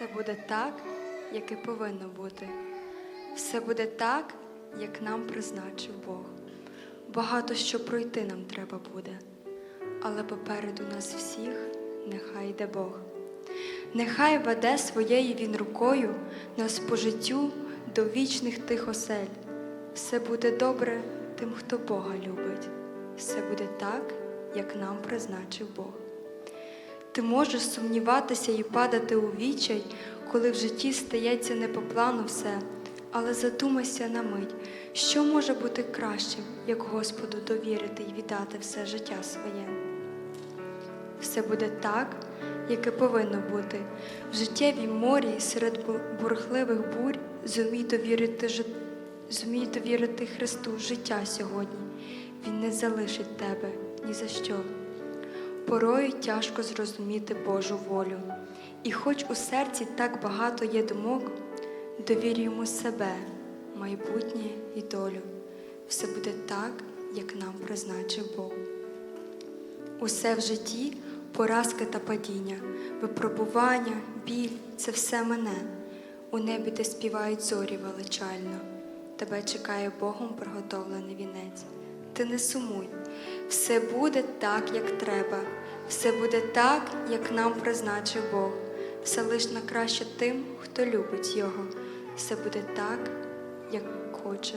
Все буде так, як і повинно бути. Все буде так, як нам призначив Бог. Багато що пройти нам треба буде, але попереду нас всіх нехай йде Бог. Нехай веде своєю він рукою нас по життю до вічних тих осель. Все буде добре тим, хто Бога любить. Все буде так, як нам призначив Бог. Ти можеш сумніватися і падати у відчай, коли в житті стається не по плану все, але задумайся на мить, що може бути кращим, як Господу довірити і віддати все життя своє. Все буде так, як і повинно бути. В життєвій морі серед бурхливих бурь зумій довірити, жит- зумій довірити Христу життя сьогодні. Він не залишить тебе ні за що. Порою тяжко зрозуміти Божу волю. І хоч у серці так багато є думок, довір йому себе, майбутнє і долю. Все буде так, як нам призначив Бог. Усе в житті поразки та падіння, випробування, біль це все мене. У небі, де співають зорі величально, тебе чекає Богом приготовлений вінець. Ти не сумуй, все буде так, як треба, все буде так, як нам призначив Бог. Все лиш на краще тим, хто любить Його. Все буде так, як хоче